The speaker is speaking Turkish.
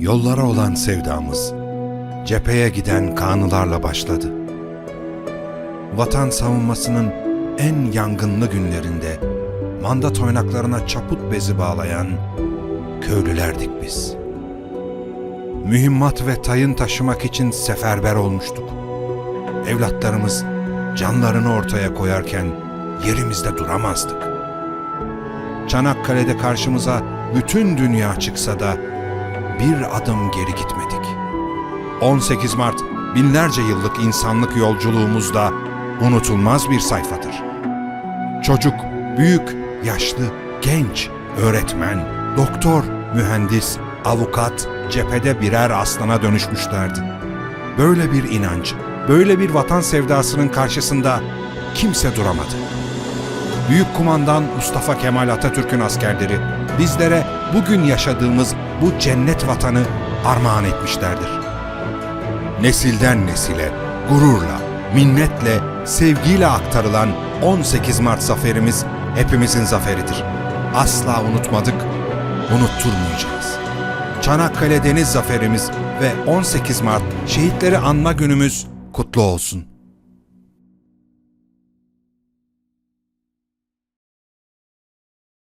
Yollara olan sevdamız cepheye giden kanılarla başladı. Vatan savunmasının en yangınlı günlerinde mandat oynaklarına çaput bezi bağlayan köylülerdik biz. Mühimmat ve tayın taşımak için seferber olmuştuk. Evlatlarımız canlarını ortaya koyarken yerimizde duramazdık. Çanakkale'de karşımıza bütün dünya çıksa da bir adım geri gitmedik. 18 Mart binlerce yıllık insanlık yolculuğumuzda unutulmaz bir sayfadır. Çocuk, büyük, yaşlı, genç, öğretmen, doktor, mühendis, avukat cephede birer aslana dönüşmüşlerdi. Böyle bir inanç, böyle bir vatan sevdasının karşısında kimse duramadı. Büyük kumandan Mustafa Kemal Atatürk'ün askerleri bizlere bugün yaşadığımız bu cennet vatanı armağan etmişlerdir. Nesilden nesile, gururla, minnetle, sevgiyle aktarılan 18 Mart zaferimiz hepimizin zaferidir. Asla unutmadık, unutturmayacağız. Çanakkale Deniz Zaferimiz ve 18 Mart Şehitleri Anma Günümüz kutlu olsun.